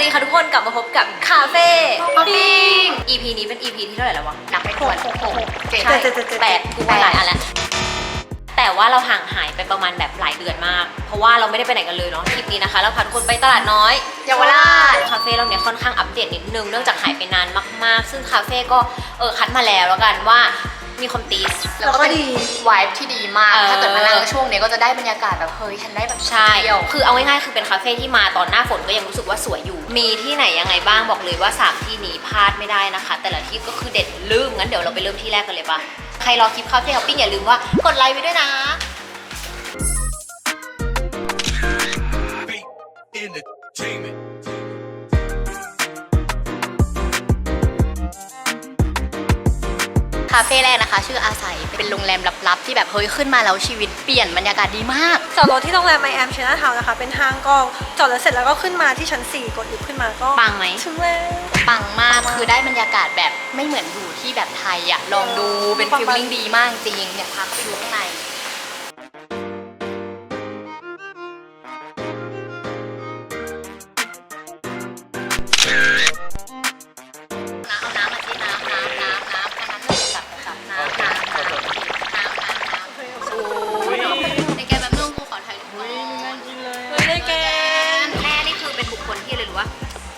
สวัสดีค่ะทุกคนกลับมาพบกับคาเฟ่ป๊อปปิ้ง EP นี้เป็น EP ที่เท่าไหร่แล้ววะนับไม่ถ้วนหกเจ็ดใช่เจ็ดเจ็ดเจ็ดแปดกูว่าหลายอันแล้วแต่ว่าเราห่างหายไปประมาณแบบหลายเดือนมาก เพราะว่าเราไม่ได้ไปไหนกันเลยเนาะคลิปนี้นะคะ เราพาทุกคนไปตลาดน้อยเยาวราชคาเฟ่เราเนี่ยค่อนข้างอัปเดตนิดนึงเนื่องจากหายไปนานมาก ๆ ซึ่งคาเฟ่ก็เออคัดมาแล้วแล้วกันว่า มีคอมตีสแล้วก็เป็นวายที่ดีมากเออถ้าเกิดมานั่งช่วงนี้ก็จะได้บรรยากาศแบบเฮ้ยฉันได้แบบใช่เที่ยวคือเอาง่ายๆคือเป็นคาเฟ่ที่มาตอนหน้าฝนก็ยังรู้สึกว่าสวยอยู่ มีที่ไหนยังไงบ้างบอกเลยว่า3ที่นี้พลาดไม่ได้นะคะ แต่ละที่ก็คือเด็ดลืมงั้นเดี๋ยวเราไปเริ่มที่แรกกันเลยปะใครรอคลิปคาเฟ่ฮอปปิ้งอย่าลืมว่ากดไลค์ไว้ด้วยนะ เฟ่แรกนะคะ ชื่ออาศัยเป็นโรงแรมลับๆ ที่แบบเฮ้ยขึ้นมาแล้วชีวิตเปลี่ยนบรรยากาศดีมาก จอดรถที่โรงแรมไมแอมชนะทาวนะคะ เป็นห้างก็จอดรถเสร็จแล้วก็ขึ้นมาที่ชั้น 4 กดลิฟต์ขึ้นมาก็ปังไหม ถึงแล้ว ปังมากคือได้บรรยากาศแบบไม่เหมือนอยู่ที่แบบไทยอะลองดูเป็นความฟิลปังลิ่งดีมากจริงเนี่ยพักไปดูข้างในน้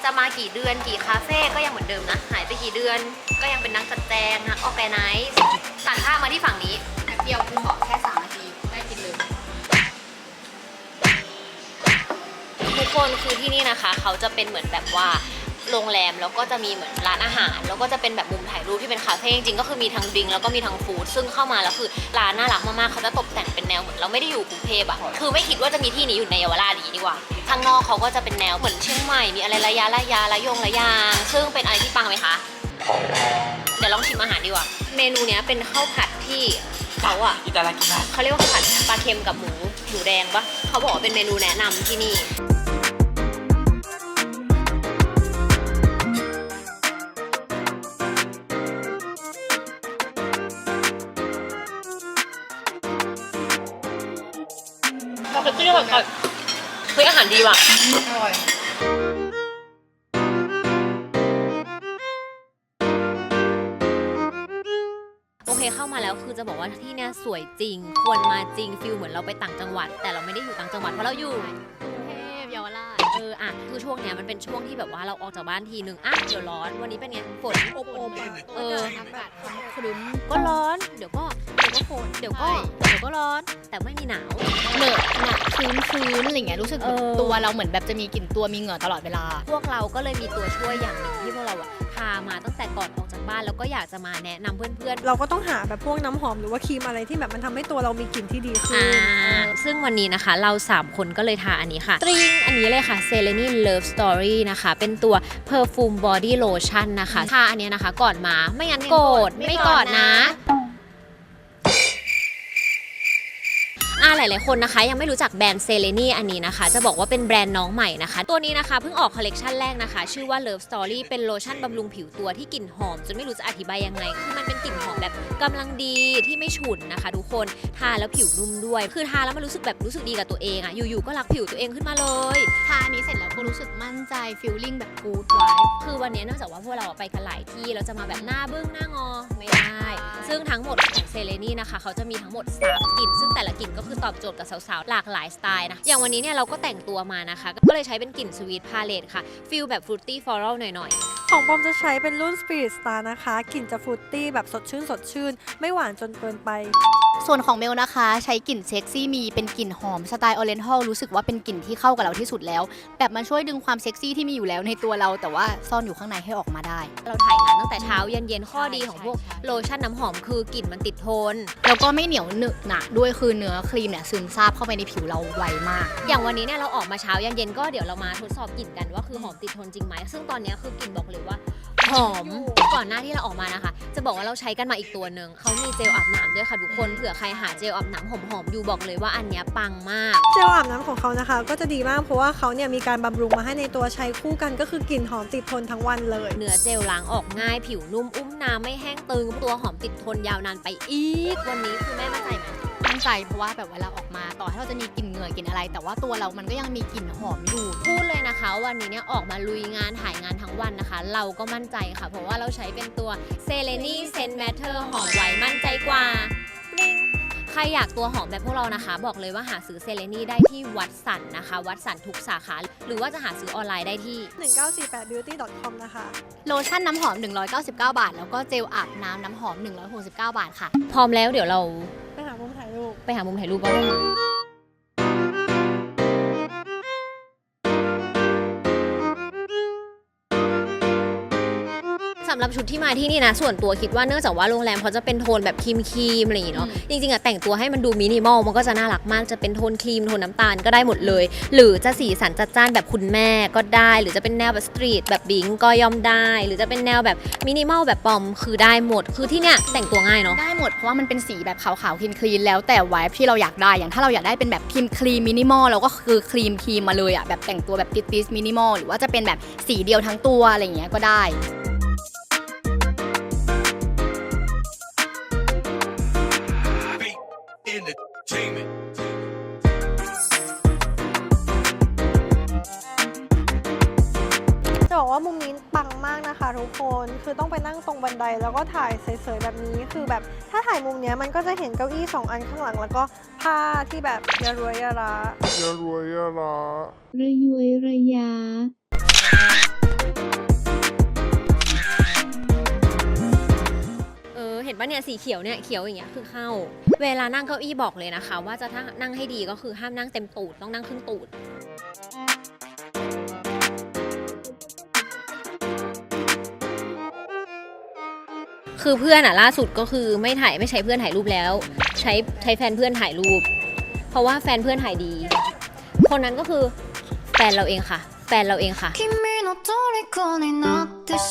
จะมากี่เดือนกี่คาเฟ่ก็ยังเหมือนเดิมนะ หายไปกี่เดือน ก็ยังเป็นนักจัดแจงนักออกแกไนซ์ตัดภาพมาที่ฝั่งนี้แป๊บเดียวกูขอแค่สามนาทีได้กินเลยทุกคนคือที่นี่นะคะ เขาจะเป็นเหมือนแบบว่า โรงแรมแล้วก็จะมีเหมือนร้านอาหาร แล้วก็จะเป็นแบบมุมถ่ายรูปที่เป็นคาเฟ่จริงๆก็คือมีทั้งดิงแล้วก็มีทั้งฟู้ดซึ่งเข้ามาแล้วคือร้านน่ารักมากๆเขาจะตกแต่งเป็นแนวเหมือนเราไม่ได้อยู่กรุงเทพอะคือไม่คิดว่าจะมีที่นี้อยู่ในเยาวราชนี้ดีกว่าข้างนอกเขาก็จะเป็นแนวเหมือนเชียงใหม่มีอะไรระยะระยะระยงระยางซึ่งเป็นอะไรที่ปังไหมคะเดี๋ยวลองชิมอาหารดีกว่า เมนูเนี้ยเป็นข้าวผัดที่เขาอะอิตาลีเขาเรียกว่าผัดปลาเค็มกับหมูหมูแดงปะเขาบอกว่าเป็นเมนูแนะนำที่นี่ เราเป็นที่แบบเฮ้ยอาหารดีว่ะ อร่อย โอเคเข้ามาแล้วคือจะบอกว่าที่เนี่ยสวยจริง ควรมาจริงฟิลเหมือนเราไปต่างจังหวัด แต่เราไม่ได้อยู่ต่างจังหวัดเพราะเราอยู่ คือช่วงเนี้ยมันเป็นช่วงที่แบบว่าเราออกจากบ้านทีนึงอะเดี๋ยวร้อน วันนี้เป็นไงฝน อบอบๆอะเอออากาศครึ้มก็ร้อน เดี๋ยวก็เดี๋ยวก็ฝนเดี๋ยวก็ใช่เดี๋ยวก็ร้อน แต่ไม่มีหนาวเหนอะหนักชื้นชื้นอะไรเงี้ยรู้สึกเออตัวเราเหมือนแบบจะมีกลิ่นตัวมีเหงื่อตลอดเวลา พวกเราก็เลยมีตัวช่วยอย่างหนึ่งที่พวกเราอะ พามาตั้งแต่ก่อนออกจากบ้านแล้วก็อยากจะมาแนะนำเพื่อนๆ เราก็ต้องหาแบบพวกน้ำหอมหรือว่าครีมอะไรที่แบบมันทำให้ตัวเรามีกลิ่นที่ดีขึ้อ่านซึ่งวันนี้นะคะเรา 3 คนก็เลยทาอันนี้ค่ะ ตริงอันนี้เลยค่ะ c e l e n i Love Story นะคะ เป็นตัว Perfume Body Lotion นะคะ ทาอันเนี้ยนะคะก่อนมาไม่งั้นโกรธไม่กอดนะ อ่าหลาย ๆ คนนะคะ ยังไม่รู้จักแบรนด์เซเลนีอันนี้นะคะ จะบอกว่าเป็นแบรนด์น้องใหม่นะคะ ตัวนี้นะคะเพิ่งออกคอลเลกชันแรกนะคะ ชื่อว่า Love Story เป็นโลชั่นบำรุงผิวตัวที่กลิ่นหอม จนไม่รู้จะอธิบายยังไง คือมันเป็นกลิ่นหอมแบบกำลังดีที่ไม่ฉุนนะคะ ทุกคนทาแล้วผิวนุ่มด้วย คือทาแล้วมันรู้สึกแบบรู้สึกดีกับตัวเองอะอยู่ ๆ ก็รักผิวตัวเองขึ้นมาเลยทาอันนี้เสร็จแล้วก็รู้สึกมั่นใจฟิลลิ่งแบบกูดไวท์คือวันนี้เนื่องจากว่าพวกเราไปกันหลายที่เราจะมาแบบหน้าเบึ้องหน้างอไม่ได้ ซึ่งทั้งหมดของเซเลนี่นะคะ เขาจะมีทั้งหมด 3กลิ่น ซึ่งแต่ละกลิ่นก็คือตอบโจทย์กับสาวๆ หลากหลายสไตล์นะ อย่างวันนี้เนี่ยเราก็แต่งตัวมานะคะ ก็เลยใช้เป็นกลิ่นสวีทพาเลตค่ะฟิลแบบฟรุตตี้ฟลอรัลหน่อยของปอมจะใช้เป็นรุ่น Spirit Star นะคะ กลิ่นจะฟรุตตี้แบบสดชื่นสดชื่น ไม่หวานจนเกินไป ส่วนของเมลนะคะ ใช้กลิ่นเซ็กซี่มีเป็นกลิ่นหอมสไตล์ออเรนทัลรู้สึกว่าเป็นกลิ่นที่เข้ากับเราที่สุดแล้ว แบบมันช่วยดึงความเซ็กซี่ที่มีอยู่แล้วในตัวเรา แต่ว่าซ่อนอยู่ข้างในให้ออกมาได้ๆเราถ่ายงานตั้งแต่เช้าเย็นๆข้อดีของพวกใช่โลชั่นน้ำหอมคือกลิ่นมันติดทน แล้วก็ไม่เหนียวหนึบหนะด้วยคือเนื้อครีมเนี่ยซึมซาบเข้าไปในผิวเราไวมาก อย่างวันนี้เนี่ยเราออกมาเช้ายันเย็นก็เดี๋ยวเรามาทดสอบกลิ่นกันว่าคือหอมติดทนจริงไหมซึ่งตอนนี้คือกลิ่นบอกเลยว่า หอม ก่อนหน้าที่เราออกมานะคะ จะบอกว่าเราใช้กันมาอีกตัวหนึ่ง เขามีเจลอาบน้ำด้วยค่ะทุกคน เผื่อใครหาเจลอาบน้ำหอมๆอยู่บอกเลยว่าอันเนี้ยปังมาก เจลอาบน้ำของเขานะคะ ก็จะดีมากเพราะว่าเขาเนี่ยมีการบำรุงมาให้ในตัวใช้คู่กันก็คือกลิ่นหอมติดทนทั้งวันเลย เนื้อเจลล้างออกง่ายผิวนุ่มอุ้มน้ำไม่แห้งตึงตัวหอมติดทนยาวนานไปอีก วันนี้คือแม่มั่นใจไหมมั่นใจเพราะว่าแบบเวลาออกมา ต่อให้เราจะมีกลิ่นเหงื่อกลิ่นอะไร แต่ว่าตัวเรามันก็ยังมีกลิ่นหอมอยู่ พูดเลยนะคะ วันนี้เนี่ยออกมาลุยงานถ่ายงานทั้งวันนะคะ เราก็มั่นใจค่ะ เพราะว่าเราใช้เป็นตัวเซเลนีเซนแมทเทอร์หอมไว้มั่นใจกว่าปริ้งใครอยากตัวหอมแบบพวกเรานะคะ บอกเลยว่าหาซื้อเซเลนีได้ที่วัดสันนะคะ วัดสันทุกสาขา หรือว่าจะหาซื้อออนไลน์ได้ที่ 1948beauty.com นะคะ โลชั่นน้ำหอม 199 บาท แล้วก็เจลอาบน้ำน้ำหอม 169 บาทค่ะ พร้อมแล้วเดี๋ยวเรา ไปหามุมถ่ายรูป ไปหามุมถ่ายรูปกัน ชุดที่มาที่นี่นะ ส่วนตัวคิดว่าเนื่องจากว่าโรงแรมเขาจะเป็นโทนแบบครีมครีมๆอะไรอย่างงี้เนาะอืมจริงๆอะแต่งตัวให้มันดูมินิมอลมันก็จะน่ารักมากจะเป็นโทนครีมโทนน้ำตาลก็ได้หมดเลย หรือจะสีสันจัดจ้านแบบคุณแม่ก็ได้ หรือจะเป็นแนวแบบสตรีทแบบบิงก็ย่อมได้ หรือจะเป็นแนวแบบมินิมอลแบบปอมคือได้หมด คือที่เนี่ยแต่งตัวง่ายเนาะได้หมดเพราะว่ามันเป็นสีแบบขาวๆคลีนคลีนๆแล้วแต่ไวท์ที่เราอยากได้อย่างถ้าเราอยากได้เป็นแบบครีมครีมมินิมอลเราก็คือครีมครีมมาเลยอะแบบแต่งตัวแบบติดติสมินิมอลหรือว่าจะเป็นแบบสีเดียวทั้งตัวอะไรอย่างเงี้ยก็ได้ บอกว่ามุมนี้ปังมากนะคะทุกคนคือต้องไปนั่งตรงบันไดแล้วก็ถ่ายเสยๆแบบนี้คือแบบถ้าถ่ายมุมเนี้ยมันก็จะเห็นเก้าอี้สองอันข้างหลัง แล้วก็ผ้าที่แบบยารวยยาระระยวยระยาเออเห็นปะเนี่ยสีเขียวเนี่ยเขียวอย่างเงี้ยคือเข้า เวลานั่งเก้าอี้บอกเลยนะคะ ว่าจะถ้านั่งให้ดีก็คือห้ามนั่งเต็มตูดต้องนั่งครึ่งตูด คือเพื่อนอะล่าสุดก็คือไม่ถ่ายไม่ใช้เพื่อนถ่ายรูปแล้ว ใช้ใช้แฟนเพื่อนถ่ายรูป เพราะว่าแฟนเพื่อนถ่ายดี คนนั้นก็คือแฟนเราเองค่ะ แฟนเราเองค่ะ แ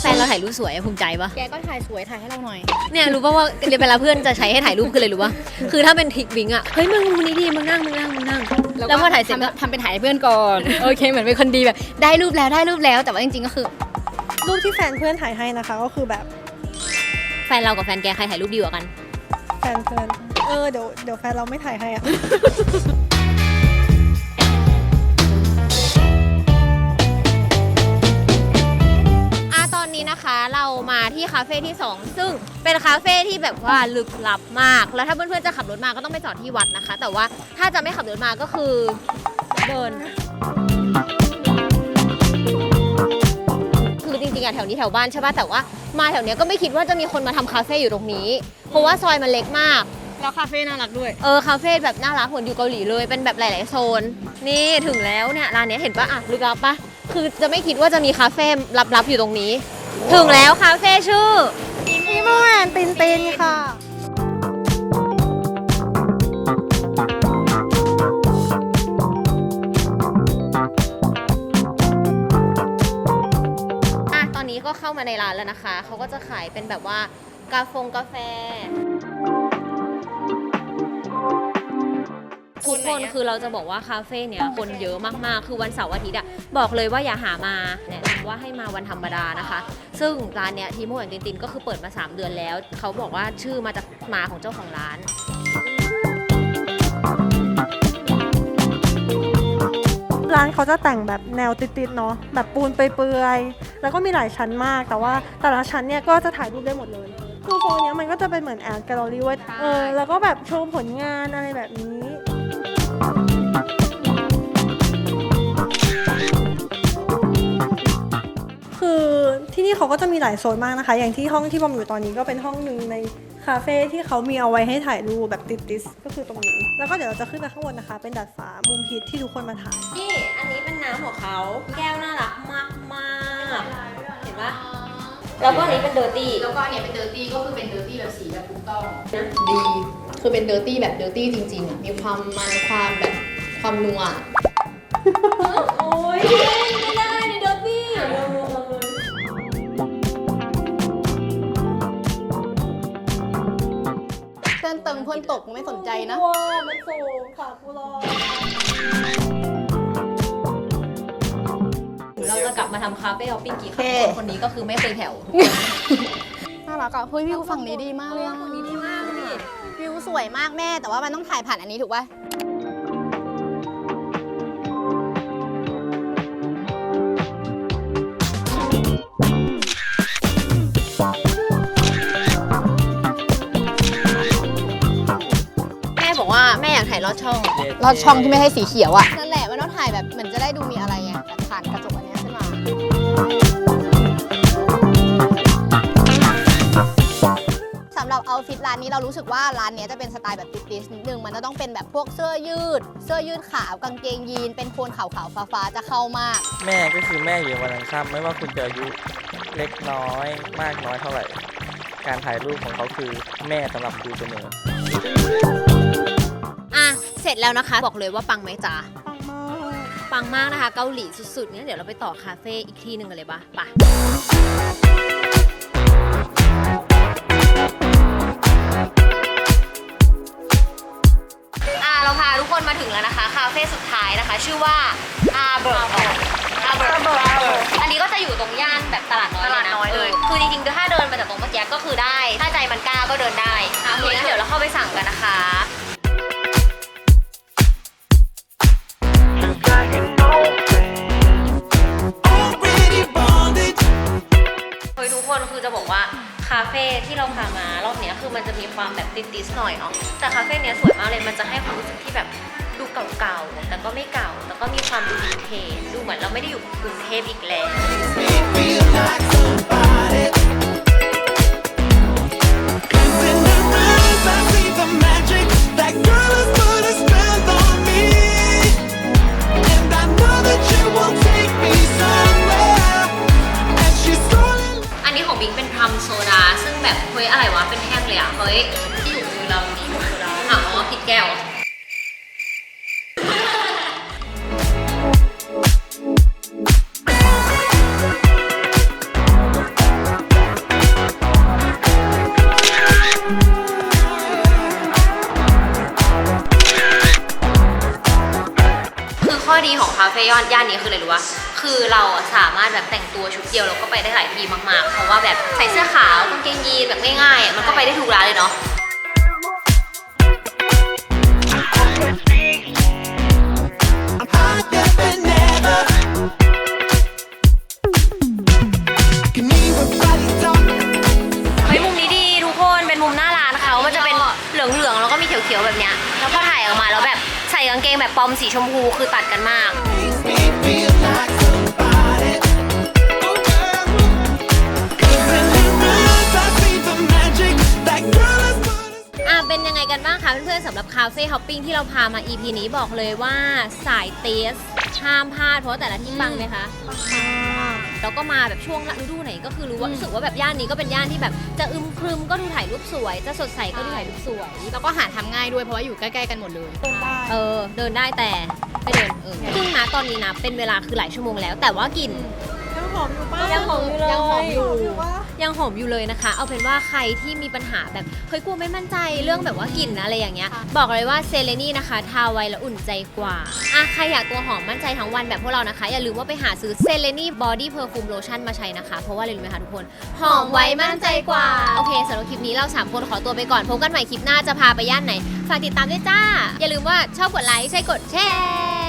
ฟนเราถ่ายรูปสวยภูมิใจปะแกก็ถ่ายสวยถ่ายให้เราหน่อย เนี่ยรู้ป่ะว่าเวลาเพื่อนจะใช้ให้ถ่ายรูปคือเลยรู้ป่ะคือถ้าเป็นทิกวิงอะเฮ้ยมึงมึงนี่ดีมึงนั่งมึงนั่งมึงนั่งแล้วพอถ่ายเสร็จก็ทำเป็นถ่ายเพื่อนก่อน โอเคเหมือนเป็นคนดีแบบ ได้รูปแล้วได้รูปแล้วแต่ว่าจริงๆก็คือรูปที่แฟนเพื่อนถ่ายให้นะคะ ก็คือแบบ ฟนเรากับแฟนแกใครถ่ายรูปดีกว่ากัน แฟนเพื่อนเออเดี๋ยวเดี๋ยวแฟนเราไม่ถ่ายให้อะอะตอนนี้นะคะเรามาที่คาเฟ่ที่ 2 ซึ่งเป็นคาเฟ่ที่แบบว่าลึกลับมาก แล้วถ้าเพื่อนๆจะขับรถมาก็ต้องไปจอดที่วัดนะคะ แต่ว่าถ้าจะไม่ขับรถมาก็คือเดิน แถวนี้แถวบ้านใช่ป่ะแต่ว่ามาแถวเนี้ยก็ไม่คิดว่าจะมีคนมาทำคาเฟ่อยู่ตรงนี้ เพราะว่าซอยมันเล็กมาก แล้วคาเฟ่น่ารักด้วย เออคาเฟ่แบบน่ารักเหมือนอยู่เกาหลีเลยเป็นแบบหลาย ๆ โซน นี่ถึงแล้วเนี่ยร้านเนี้ยเห็นปะอะลึกลับปะคือจะไม่คิดว่าจะมีคาเฟ่ลับๆอยู่ตรงนี้ ถึงแล้วคาเฟ่ชื่ออีโมแอนตินตินค่ะ มาในร้านแล้วนะคะ เขาก็จะขายเป็นแบบว่ากาฟงกาแฟ ทุกคนคือเราจะบอกว่าคาเฟ่เนี้ยคนเยอะมากๆ คือวันเสาร์อาทิตย์อะบอกเลยว่าอย่าหามาแนะนำว่าให้มาวันธรรมดานะคะ ซึ่งร้านเนี้ยทีโมแอนตินตินก็คือเปิดมา 3 เดือนแล้ว เขาบอกว่าชื่อมาจากหมาของเจ้าของร้านร้านเขาจะแต่งแบบแนวติดๆเนาะแบบปูนเปื่อยๆ แล้วก็มีหลายชั้นมาก แต่ว่าแต่ละชั้นเนี่ยก็จะถ่ายรูปได้หมดเลย คือโซนเนี้ยมันก็จะเป็นเหมือนแอดแกลเลอรี่ไว้เออแล้วก็แบบโชว์ผลงานอะไรแบบนี้คือที่นี่เขาก็จะมีหลายโซนมากนะคะ อย่างที่ห้องที่บอมอยู่ตอนนี้ก็เป็นห้องหนึ่งในคาเฟ่ที่เขามีเอาไว้ให้ถ่ายรูปแบบติดดิสก็คือตรงนี้ แล้วก็เดี๋ยวเราจะขึ้นไปข้างบนนะคะ เป็นดาดฟ้ามุมฮิตที่ทุกคนมาถ่าย นี่ อันนี้เป็นน้ำของเขา แก้วน่ารักมากมากๆเห็นปะแล้วก็อันนี้เป็นเดอร์ตี้ แล้วก็อันเนี้ยเป็นเดอร์ตี้ก็คือเป็นเดอร์ตี้แบบสีแบบถูกต้องดี คือเป็นเดอร์ตี้แบบเดอร์ตี้จริงๆอะมีความมันความแบบความนัว โอ้ยไม่ได้ในเดอร์ตี้เส้นตึงพ่นตกไม่สนใจนะ ว้าวมันสูงค่ะกูรอ เราจะกลับมาทำคาเฟ่ออฟปิ้งกี่ครั้คนคนนี้ก็คือไม่เคยแผ่วน่ารักอะเฮ้ยวิวฝั่งนี้ดีมากเลยฝั่งนี้ดีมากเลยวิวสวยมากแม่ แต่ว่ามันต้องถ่ายผ่านอันนี้ถูกป่ะลอดช่องลอดช่องที่ไม่ให้สีเขียวอะ นั่นแหละมันต้องถ่ายแบบเหมือนจะได้ดูมีอะไรไง นนี้เรารู้สึกว่าร้านเนี้ยจะเป็นสไตล์แบบติสๆนิดนึงมันจะต้องเป็นแบบพวกเสื้อยืด เสื้อยืดขาวกางเกงยีน เป็นโคนขาวๆฟ้าๆจะเข้ามาก แม่ก็คือแม่อยู่วันอังคารไม่ว่าคุณจะอายุเล็กน้อย มากน้อยเท่าไหร่ การถ่ายรูปของเขาคือแม่สำหรับดูเสมอ อะ เสร็จแล้วนะคะ บอกเลยว่าปังไหมจ๊ะปังมากปังมากนะคะ เกาหลีสุดๆเนี่ยเดี๋ยวเราไปต่อคาเฟ่อีกที่หนึ่งกันเลยปะไปะอะาเฟ่สุดท้ายนะคะ ชื่อว่าอาเบิร์อาเบิร์อันนี้ก็จะอยู่ตรงย่านแบบตลาดน้อยเลยนะเออคือจริงๆถ้าเดินมาจากตรงเมื่อกี้ก็คือได้ ถ้าใจมันกล้าก็เดินได้อะโอเคงั้นเดี๋ยวเราเข้าไปสั่งกันนะคะ Already bonded. เฮ้ยทุกคนคือจะบอกว่าคาเฟ่ที่เราพามารอบเนี้ยคือมันจะมีความแบบติดๆหน่อยเนาะแต่คาเฟ่เนี้ยสวยมากเลยมันจะให้ความรู้สึกที่แบบ ดูเก่าๆ แต่ก็ไม่เก่า แต่ก็มีความดูวินเทจดูเหมือนเราไม่ได้อยู่กรุงเทพอีกแล้ว แบบแต่งตัวชุดเดียวแล้วก็ไปได้หลายที่มากๆ เพราะว่าแบบใส่เสื้อขาวกางเกงยีนแบบง่ายๆอะมันก็ไปได้ทุกร้านเลยเนาะ I'm higher than ever. Can hear her body talk. เฮ้ยมุมนี้ดีทุกคนเป็นมุมหน้าร้านเขามันจะเป็นเหลืองๆ แล้วก็มีเขียวๆ แบบเนี้ย แล้วพอถ่ายออกมาแล้วแบบใส่กางเกงแบบปอมสีชมพูคือตัดกันมาก ยังไงกันบ้างคะเพื่อนๆสำหรับคาเฟ่ฮอปปิ้งที่เราพามา EP นี้บอกเลยว่าสายเตสห้ามพลาดเพราะว่าแต่ละที่ปังไหมคะแล้วก็มาแบบช่วงฤดูไหนก็คือรู้ว่ารู้สึกว่าแบบย่านนี้ก็เป็นย่านที่แบบจะอึมครึมก็ดูถ่ายรูปสวย จะสดใสก็ดูถ่ายรูปสวย แล้วก็หาทำง่ายด้วยเพราะว่าอยู่ใกล้ๆกันหมดเลย เออ เดินได้แต่ไม่เดินเออซึ่งนะตอนนี้นะเป็นเวลาคือหลายชั่วโมงแล้ว แต่ว่ากลิ่น ยังหอมอยู่ป้ายังหอ มอยู่เลยยังหอมอยู่ว่ายังหอมอยู่เลยนะคะ เอาเป็นว่าใครที่มีปัญหาแบบเฮ้ยกลัวไม่มั่นใจเรื่องแบบว่ากลิ่นอะไรอย่างเงี้ย บอกเลยว่าเซเลนี่นะคะ ทาไวแล้วอุ่นใจกว่าอะใครอยากตัวหอมมั่นใจทั้งวันแบบพวกเรานะคะ อย่าลืมว่าไปหาซื้อเซเลนี่บอดี้เพอร์ฟูมโลชั่นมาใช้นะคะ เพราะว่าอะไรรู้ไหมคะทุกคนหอมไวมั่นใจกว่า โอเคสำหรับคลิปนี้เราสามคนขอตัวไปก่อนพบกันใหม่คลิปหน้าจะพาไปย่านไหนฝากติดตามด้วยจ้า อย่าลืมว่าชอบกดไลค์ใช่กดแชร์